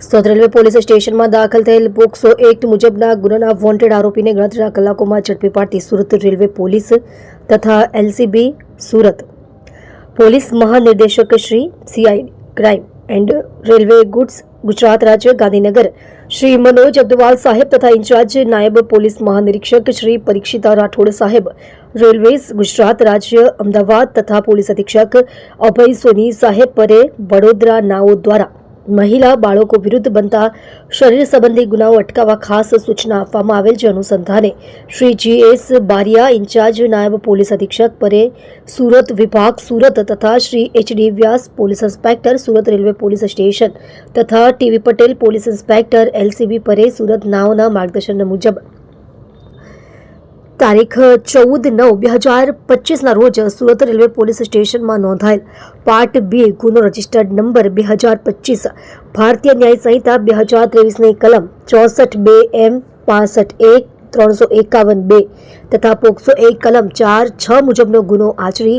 Surat railway police સ્ટેશનમાં દાખલ થયેલ પોક્સો એક્ટ મુજબના ગુનાના વોન્ટેડ આરોપીને ગણતરીના કલાકોમાં ઝડપી પાડતી સુરત રેલવે પોલીસ તથા એલસીબી સુરત પોલીસ મહાનિર્દેશક Shri CID crime and railway goods Gujarat રાજ્ય ગાંધીનગર શ્રી મનોજ અગ્રવાલ સાહેબ તથા ઇન્ચાર્જ નાયબ પોલીસ મહાનિરીક્ષક શ્રી પરીક્ષિતા રાઠોડ સાહેબ રેલવેઝ ગુજરાત રાજ્ય અમદાવાદ તથા પોલીસ અધિક્ષક અભય સોની સાહેબ પરે વડોદરા નાઓ દ્વારા મહિલા બાળકો વિરુદ્ધ બનતા શરીર સંબંધી ગુનાઓ અટકાવવા ખાસ સૂચના આપવામાં આવેલ છે. અનુસંધાને Shri G S Bariya in-charge નાયબ પોલીસ અધિક્ષક પરે સુરત વિભાગ, સુરત તથા Shri HD Vyas police inspector, Surat railway police station તથા TV Patel police inspector LCB પરે સુરત નાઓના માર્ગદર્શન મુજબ તારીખ ચૌદ નવ બે હજાર પચીસના રોજ સુરત રેલવે પોલીસ સ્ટેશનમાં નોંધાયેલ પાર્ટ બે ગુનો રજિસ્ટર્ડ નંબર બે હજાર પચીસ, ભારતીય ન્યાય સંહિતા બે હજાર ત્રેવીસની કલમ ચોસઠ બે એમ પાસઠ એક ત્રણસો એકાવન બે તથા પોક્સો એક કલમ ચાર છ મુજબનો ગુનો આચરી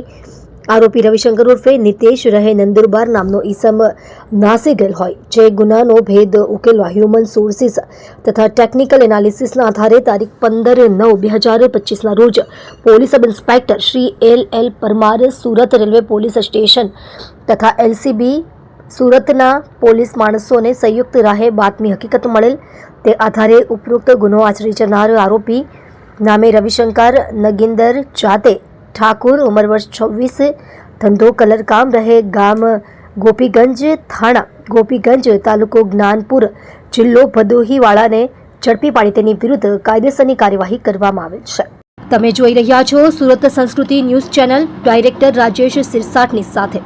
આરોપી રવિશંકર ઉર્ફે નિતેશ રહે નંદુરબાર નામનો ઈસમ નાસી ગયેલ હોય, જે ગુનાનો ભેદ ઉકેલવા હ્યુમન સોર્સિસ તથા ટેકનિકલ એનાલિસિસના આધારે તારીખ પંદર નવ બે હજાર પચીસના રોજ police sub inspector Shri L L Parmar Surat railway police station તથા એલસીબી સુરતના પોલીસ માણસોને સંયુક્ત રાહે બાતમી હકીકત મળેલ. તે આધારે ઉપરોક્ત ગુનો આચરી જનાર આરોપી નામે રવિશંકર નગિંદર જાતે ઠાકુર, ઉંમર વર્ષ છવ્વીસ, ધંધો કલરકામ રહે, ગામ, ગોપીગંજ થાણા. ગોપીગંજ તાલુકો જ્ઞાનપુર જિલ્લો ભદોહીવાળાને ઝડપી પાડી તેની વિરુદ્ધ કાયદેસરની કાર્યવાહી કરવામાં આવેલ છે. તમે જોઈ રહ્યા છો સુરત સંસ્કૃતિ ન્યૂઝ ચેનલ, ડાયરેક્ટર રાજેશ સિરસાટની સાથે.